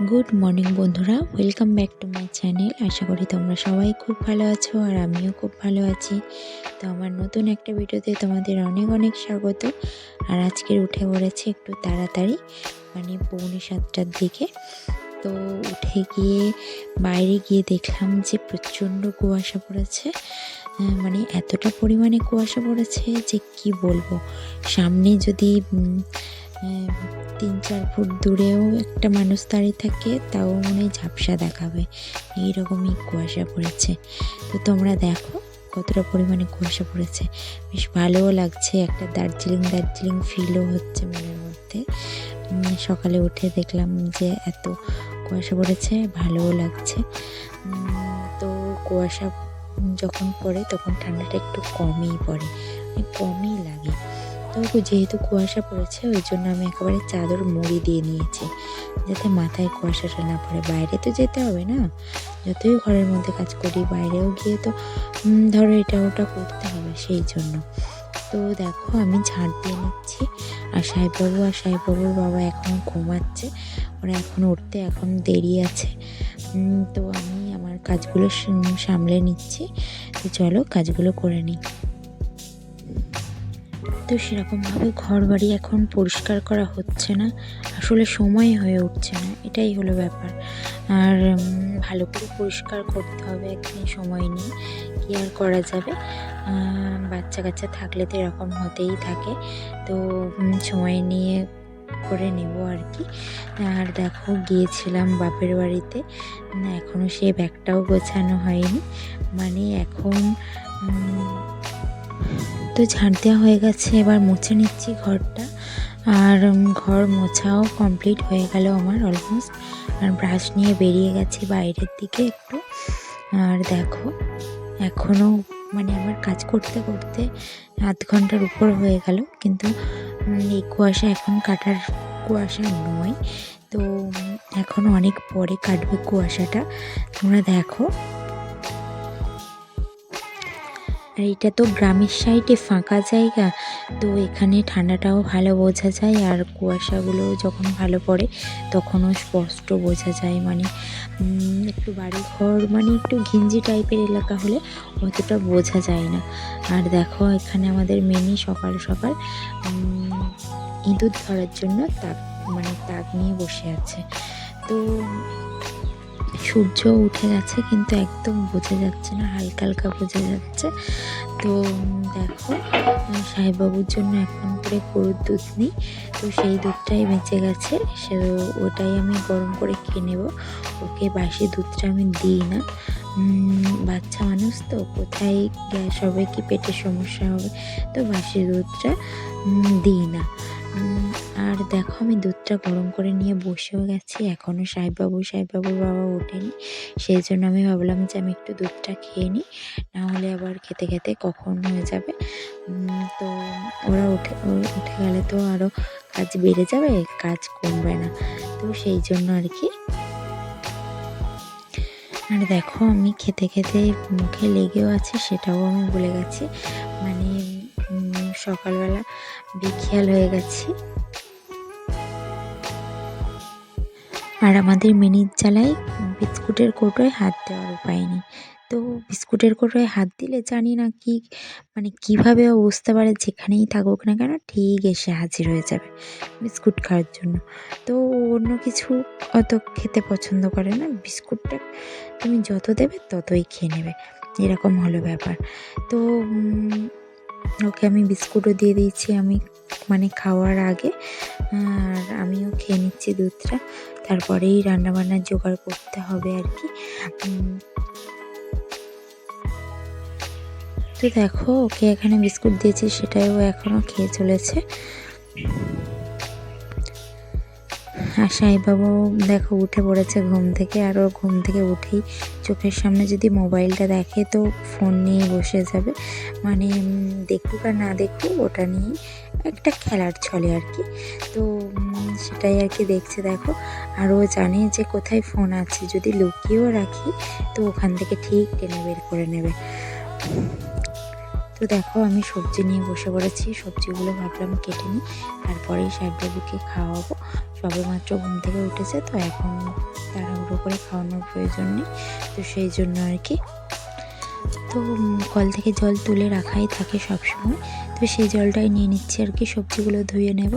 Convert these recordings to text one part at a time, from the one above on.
Good morning বন্ধুরা, welcome back to my channel. আশা করি তোমরা সবাই খুব ভালো আছো আর আমিও খুব ভালো আছি। তো আমার নতুন একটা ভিডিওতে তোমাদের অনেক অনেক স্বাগত। আর আজকের উঠে পড়েছে একটু তাড়াতাড়ি মানে পৌনে সাতটার দিকে। তো উঠে গিয়ে বাইরে গিয়ে দেখলাম যে প্রচণ্ড কুয়াশা পড়েছে। মানে এতটা পরিমাণে কুয়াশা পড়েছে যে কি বলব? সামনে যদি তিন, চার ফুট দূরেও একটা মানুষ দাঁড়িয়ে থাকে, তাও মনে হয় ঝাপসা দেখাবে। এইরকমই কুয়াশা পড়েছে। তো তোমরা দেখো কতটা পরিমাণে কুয়াশা পড়েছে। বেশ ভালোও লাগছে, একটা দার্জিলিং দার্জিলিং ফিলও হচ্ছে মনের মধ্যে। সকালে উঠে দেখলাম যে এত কুয়াশা পড়েছে, ভালোও লাগছে। তো কুয়াশা যখন পড়ে তখন ঠান্ডাটা একটু কমই পড়ে মানে কমই লাগে। তো যেহেতু কুয়াশা পড়েছে, ওই জন্য আমি একেবারে চাদর মুড়ি দিয়ে নিয়েছি, যাতে মাথায় কুয়াশাটা না পড়ে। বাইরে তো যেতে হবে না, যতই ঘরের মধ্যে কাজ করি, বাইরেও গিয়ে তো ধরো এটা ওটা করতে হবে সেই জন্য। তো দেখো, আমি ঝাড় দিয়ে নিচ্ছি, আর সাহেববাবু আর সাহেববাবুর বাবা এখনও ঘুমাচ্ছে, ওরা এখন উঠতে এখন দেরি আছে। তো আমি আমার কাজগুলো সামলে নিচ্ছি, তো চলো কাজগুলো করে নিই। তো সেরকমভাবে ঘর বাড়ি এখন পরিষ্কার করা হচ্ছে না। আসলে সময় হয়ে উঠছে না, এটাই হলো ব্যাপার। আর ভালো করে পরিষ্কার করতে হবে, একদিন সময় নিয়ে কি আর করা যাবে। বাচ্চা কাচ্চা থাকলে তো এরকম হতেই থাকে। তো সময় নিয়ে করে নেব আর কি। আর দেখো, গিয়েছিলাম বাপের বাড়িতে। এখনও সে ব্যাগটাও গোছানো হয়নি। মানে এখন তো ঝাড় দেওয়া হয়ে গেছে এবার মুছে নিচ্ছি ঘরটা। আর ঘর মোছাও কমপ্লিট হয়ে গেল আমার অলমোস্ট আর ব্রাশ নিয়ে বেরিয়ে গেছে বাইরের দিকে একটু। আর দেখো এখনও মানে আমার কাজ করতে করতে আধ ঘণ্টার উপর হয়ে গেল। কিন্তু এই কুয়াশা এখন কাটার কুয়াশা নয়। তো উম, এখনও অনেক পরে কাটবে কুয়াশাটা। তোমরা দেখো। আর এটা তো গ্রামের সাইডে ফাঁকা জায়গা, তো এখানে ঠান্ডাটাও ভালো বোঝা যায় আর কুয়াশাগুলো যখন ভালো পড়ে তখনও স্পষ্ট বোঝা যায়। মানে একটু বাড়ি ঘর মানে একটু ঘিঞ্জি টাইপের এলাকা হলে অতটা বোঝা যায় না। আর দেখো, এখানে আমাদের মেনি সকাল সকাল ইঁদুর ধরার জন্য তাক মানে তাক নিয়ে বসে আছে। তো সূর্য উঠে গেছে, কিন্তু একদম বোঝা যাচ্ছে না, হালকা হালকা বোঝা যাচ্ছে। তো দেখো সাহেববাবুর জন্য এখন করে গরুর দুধ নিই, তো সেই দুধটাই বেঁচে গেছে। সে ওটাই আমি গরম করে খেয়ে নেব। ওকে বাসি দুধটা আমি দিই না। বাচ্চা মানুষ তো, কোথায় গ্যাস হবে, কি পেটের সমস্যা হবে, তো বাসি দুধটা দিই না। আর দেখো আমি দুধটা গরম করে নিয়ে বসেও গেছি। এখনও সাহেববাবু সাহেববাবুর বাবা ওঠেনি। সেই জন্য আমি ভাবলাম যে আমি একটু দুধটা খেয়ে নিই। নাহলে আবার খেতে খেতে কখন হয়ে যাবে। তো ওরা উঠে উঠে গেলে তো আরও কাজ বেড়ে যাবে, কাজ কমবে না। তো সেই জন্য আর কি। আর দেখো আমি খেতে খেতে মুখে লেগেও আছে, সেটাও আমি ভুলে গেছি। মানে সকালবেলা বেখেয়াল হয়ে গেছি। আর আমাদের মিনিট জ্বালায় বিস্কুটের কৌটোয় হাত দেওয়ার উপায় নেই। তো বিস্কুটের কৌটোয় হাত দিলে জানি না কি মানে কীভাবে ও বুঝতে পারে যেখানেই থাকুক না কেন ঠিক এসে হাজির হয়ে যাবে বিস্কুট খাওয়ার জন্য। তো অন্য কিছু অত খেতে পছন্দ করে না। বিস্কুটটা তুমি যত দেবে ততই খেয়ে নেবে। এরকম হলো ব্যাপার। তো ওকে আমি বিস্কুটও দিয়ে দিয়েছি আমি মানে খাওয়ার আগে। আর আমিও খেয়ে নিচ্ছি দুধটা। তারপরেই রান্নাবান্নার জোগাড় করতে হবে আর কি। তো দেখো, ওকে এখানে বিস্কুট দিয়েছি সেটাই ও এখনও খেয়ে চলেছে। আর সাহেববাবু দেখো উঠে পড়েছে ঘুম থেকে, আর ঘুম থেকে উঠেই চোখের সামনে যদি মোবাইলটা দেখে তো ফোন নিয়ে বসে যাবে। মানে দেখুক আর না দেখুক, ওটা নিয়ে একটা খেলার ছলে আর কি। তো সেটাই আর কি দেখছে দেখো। আর ও জানে যে কোথায় ফোন আছে, যদি লুকিয়েও রাখি তো ওখান থেকে ঠিক টেনে বের করে নেবে। তো দেখো আমি সবজি নিয়ে বসে পড়েছি, সবজিগুলো ভাবলাম কেটে নিই, তারপরেই সাহেববাবুকে খাওয়াবো। সবে মাত্র ঘুম থেকে উঠেছে তো এখন তাড়াহুড়ো করে খাওয়ানোর প্রয়োজন নেই তো সেই জন্য আর কি। তো কল থেকে জল তুলে রাখাই থাকে সব সময় তো সেই জলটাই নিয়ে নিচ্ছি আর কি সবজিগুলো ধুয়ে নেব।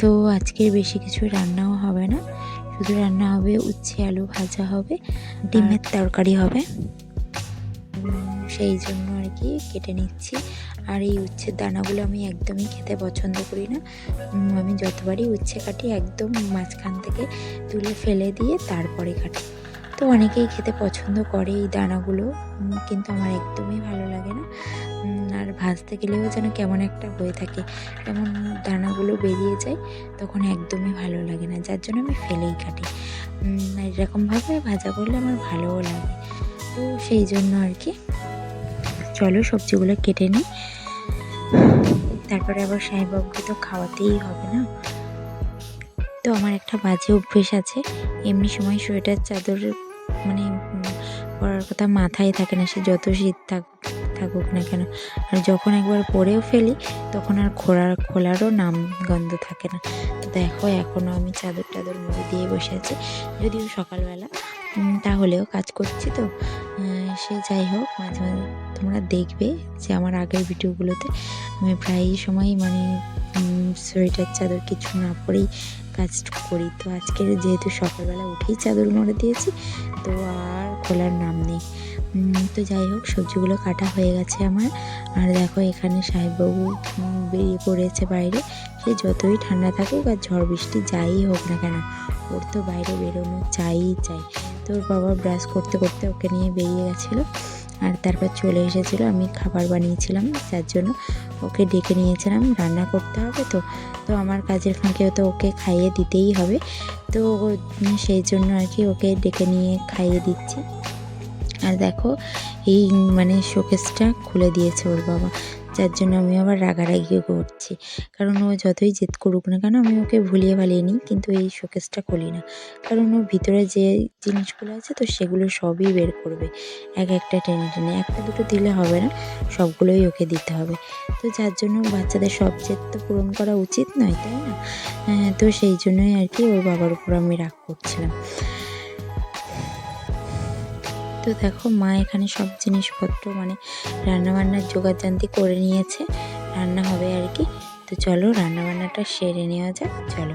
তো আজকের বেশি কিছু রান্নাও হবে না শুধু রান্না হবে উচ্ছে আলু ভাজা হবে ডিমের তরকারি হবে। সেই জন্য আর কি কেটে নিচ্ছি। আর এই উচ্ছের দানাগুলো আমি একদমই খেতে পছন্দ করি না। আমি যতবারই উচ্ছে কাটি একদম মাঝখান থেকে তুলে ফেলে দিয়ে তারপরে কাটি। তো অনেকেই খেতে পছন্দ করে এই দানাগুলো কিন্তু আমার একদমই ভালো লাগে না। আর ভাজতে গেলেও যেন কেমন একটা হয়ে থাকে যেমন দানাগুলো বেরিয়ে যায়, তখন একদমই ভালো লাগে না, যার জন্য আমি ফেলেই কাটি। এরকমভাবে ভাজা করলে আমার ভালোও লাগে। তো সেই জন্য আর কি, চলো সবজিগুলো কেটে নিই। তারপরে আবার সাহেববাবুকে তো খাওয়াতেই হবে না? তো আমার একটা বাজে অভ্যেস আছে। এমনি সময় সোয়েটার চাদর মানে পরার কথা মাথায় থাকে না, সে যত শীত থাক, থাকুক না কেন। আর যখন একবার পরেও ফেলি, তখন আর খোলার খোলারও নাম গন্ধ থাকে না। তো দেখো এখনও আমি চাদর টাদর মুড়ি দিয়ে বসে আছি। যদিও সকালবেলা তাহলেও কাজ করছি তো। সে যাই হোক, মাঝে মাঝে তোমরা দেখবে যে আমার আগের ভিডিওগুলোতে আমি প্রায়ই সময় মানে সোয়েটার, চাদর কিছু না পরেই কাজ করি। তো আজকের যেহেতু সকালবেলা উঠেই চাদর মুড়ে দিয়েছি, তো আর খোলার নাম নেই। তো যাই হোক, সবজিগুলো কাটা হয়ে গেছে আমার। আর দেখো এখানে সাহেববাবু বেরিয়ে পড়েছে বাইরে। সে যতই ঠান্ডা থাকুক আর ঝড় বৃষ্টি যাই হোক না কেন, ওর তো বাইরে বেরোনো চাইই চাই তো ওর বাবা ব্রাশ করতে করতে ওকে নিয়ে বেরিয়ে গেছিল। আর তারপর চলে এসেছিল, আমি খাবার বানিয়েছিলাম, যার জন্য ওকে ডেকে নিয়েছিলাম, রান্না করতে হবে তো। তো আমার কাজের ফাঁকেও তো ওকে খাইয়ে দিতেই হবে। তো সেই জন্য আর কি ওকে ডেকে নিয়ে খাইয়ে দিচ্ছি। আর দেখো, এই মানে শোকেসটা খুলে দিয়েছে ওর বাবা। যার জন্য আমি আবার রাগারাগিও করছি। কারণ ও যতই জেদ করুক না কেন আমি ওকে ভুলিয়ে ভালিয়ে নিই কিন্তু এই শোকেসটা খুলি না। কারণ ও ভিতরে যে জিনিসগুলো আছে তো সেগুলো সবই বের করবে এক একটা টেনে টেনে। একটা দুটো দিলে হবে না সবগুলোই ওকে দিতে হবে। তো যার জন্য বাচ্চাদের সব জেদ তো পূরণ করা উচিত নয় তাই না? হ্যাঁ, তো সেই জন্যই আর কি ওর বাবার উপর আমি রাগ করছিলাম। তো দেখো মা এখানে সব জিনিসপত্র মানে রান্নাবান্নার জোগাড়জান্তি করে নিয়েছে। রান্না হবে আর কি। তো চলো রান্নাবান্নাটা সেরে নেওয়া যাক, চলো।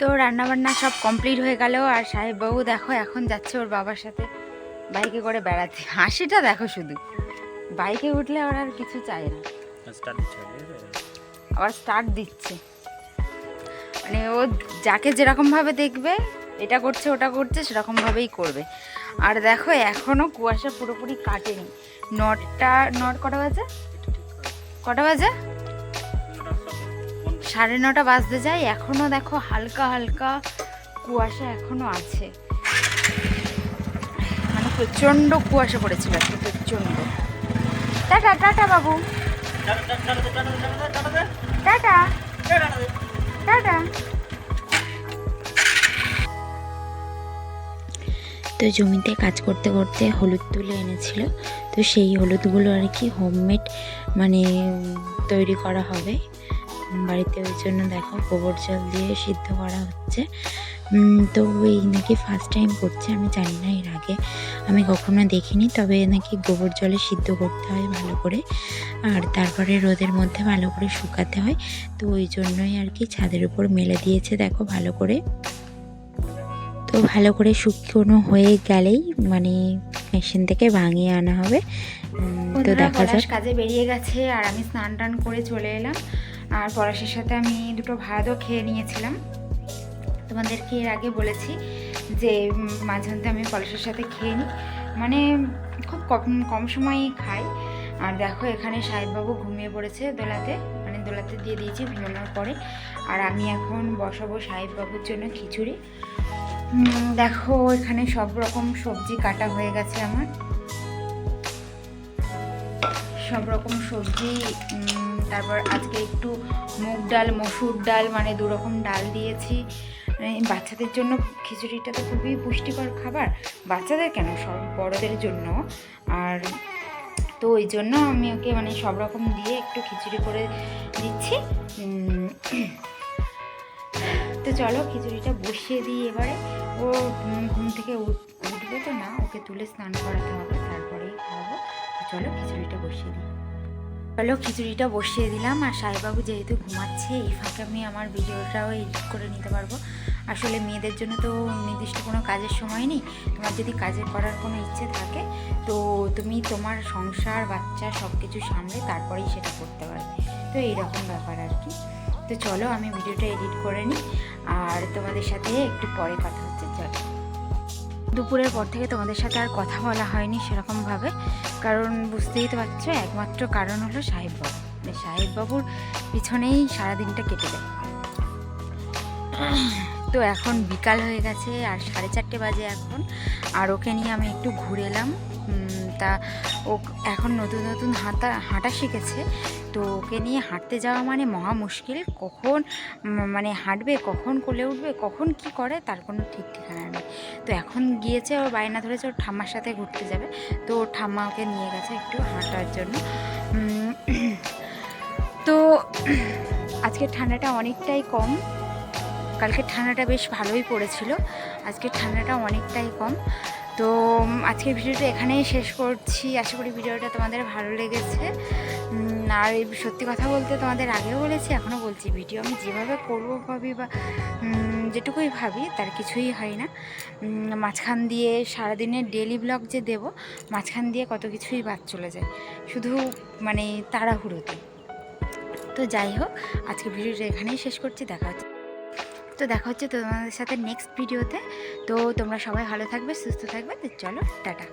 তো রান্নাবান্না সব কমপ্লিট হয়ে গেল আর সাহেববাবু দেখো এখন যাচ্ছে ওর বাবার সাথে বাইকে করে বেড়াতে। হাসিটা দেখো শুধু। বাইকে উঠলে ওর আর কিছু চাই না। আবার স্টার্ট দিচ্ছে। মানে ও যাকে যেরকমভাবে দেখবে, এটা করছে, ওটা করছে সেরকমভাবেই করবে। আর দেখো এখনও কুয়াশা পুরোপুরি কাটেনি। নটা, নট কটা বাজে? কটা বাজে? সাড়ে নটা বাজতে যায়। এখনও দেখো হালকা হালকা কুয়াশা এখনও আছে। মানে প্রচণ্ড কুয়াশা পড়েছিল আজকে, প্রচণ্ড। টাটা টাটা বাবু। তো জমিতে কাজ করতে করতে হলুদ তুলে এনেছিল। তো সেই হলুদগুলো আর কি হোমমেড মানে তৈরি করা হবে। বাড়িতে ওই জন্য দেখো গোবর জল দিয়ে সিদ্ধ করা হচ্ছে। তো এই নাকি ফার্স্ট টাইম করছে আমি জানি না এর আগে। আমি কখনো দেখিনি তবে নাকি গোবর জলে সিদ্ধ করতে হয় ভালো করে। আর তারপরে রোদের মধ্যে ভালো করে শুকাতে হয়। তো ওই জন্যই আর কি ছাদের উপর মেলে দিয়েছে দেখো ভালো করে। তো ভালো করে শুকনো হয়ে গেলেই মানে মেশিন থেকে ভাঙিয়ে আনা হবে। তো দেখা যাক। কাজে বেরিয়ে গেছে আর আমি স্নান টান করে চলে এলাম। আর পলাশের সাথে আমি দুটো ভাতও খেয়ে নিয়েছিলাম। তোমাদেরকে এর আগে বলেছি যে মাঝে মধ্যে আমি পলাশের সাথে খেয়ে নিই। মানে খুব কম কম সময়ই খাই। আর দেখো, এখানে সাহেববাবু ঘুমিয়ে পড়েছে দোলাতে। মানে দোলাতে দিয়ে দিয়েছি ঘুমানোর পরে। আর আমি এখন বসাবো সাহেববাবুর জন্য খিচুড়ি। দেখো, এখানে সব রকম সবজি কাটা হয়ে গেছে আমার। সব রকম সবজি তারপর আজকে একটু মুগ ডাল, মসুর ডাল মানে দু রকম ডাল দিয়েছি। বাচ্চাদের জন্য খিচুড়িটা তো খুবই পুষ্টিকর খাবার। বাচ্চাদের কেন? সব বড়দের জন্য। আর তো ওই জন্য আমি ওকে মানে সব রকম দিয়ে একটু খিচুড়ি করে দিচ্ছি। তো চলো খিচুড়িটা বসিয়ে দিই এবারে। ও ঘুম থেকে উঠ- উঠবে তো না? ওকে তুলে স্নান করাতে হবে, তারপরেই খাওয়াবো। চলো খিচুড়িটা বসিয়ে দিই। চলো খিচুড়িটা বসিয়ে দিলাম। আর সাইবাবু যেহেতু ঘুমাচ্ছে, এই ফাঁকে আমি আমার ভিডিওটাও এডিট করে নিতে পারব। আসলে মেয়েদের জন্য তো নির্দিষ্ট কোনো কাজের সময় নেই। তোমার যদি কাজের করার কোনো ইচ্ছে থাকে, তো তুমি তোমার সংসার, বাচ্চা সব কিছু সামলে তারপরেই সেটা করতে পারবে। তো এইরকম ব্যাপার আর কি। তো চলো আমি ভিডিওটা এডিট করে নিই, আর তোমাদের সাথে একটু পরে কথা হচ্ছে, চলো। দুপুরের পর থেকে তোমাদের সাথে আর কথা বলা হয়নি সেরকমভাবে, কারণ বুঝতেই তো পারছ একমাত্র কারণ হলো সাহেববাবু। মানে সাহেববাবুর পিছনেই সারাদিনটা কেটে যায়। তো এখন বিকাল হয়ে গেছে আর সাড়ে চারটে বাজে এখন। আর ওকে নিয়ে আমি একটু ঘুরে এলাম। তা ও এখন নতুন নতুন হাঁটা হাঁটা শিখেছে। তো ওকে নিয়ে হাঁটতে যাওয়া মানে মহা মুশকিল। কখন মানে হাঁটবে, কখন কোলে উঠবে, কখন কি করে তার কোনো ঠিক ঠিকানা নেই। তো এখন গিয়েছে ওর বায়না ধরেছে, ওর ঠাম্মার সাথে ঘুরতে যাবে। তো ওর ঠাম্মা ওকে নিয়ে গেছে একটু হাঁটার জন্য। তো আজকের ঠান্ডাটা অনেকটাই কম। কালকের ঠান্ডাটা বেশ ভালোই পড়েছিল। আজকের ঠান্ডাটা অনেকটাই কম। তো আজকের ভিডিওটা এখানেই শেষ করছি। আশা করি ভিডিওটা তোমাদের ভালো লেগেছে। আর সত্যি কথা বলতে তোমাদের আগেও বলেছি, এখনও বলছি, ভিডিও আমি যেভাবে করব ভাবি বা যেটুকুই ভাবি, তার কিছুই হয় না। মাঝখান দিয়ে সারাদিনের ডেলি ব্লগ যে দেব, মাঝখান দিয়ে কত কিছুই বাদ চলে যায়। শুধু মানে তাড়াহুড়োতে। তো যাই হোক আজকে ভিডিওটা এখানেই শেষ করছি, দেখা হচ্ছে। তো দেখা হচ্ছে তোমাদের সাথে নেক্সট ভিডিওতে তো তোমরা সবাই ভালো থাকবে, সুস্থ থাকবে, তো চলো, টাটা।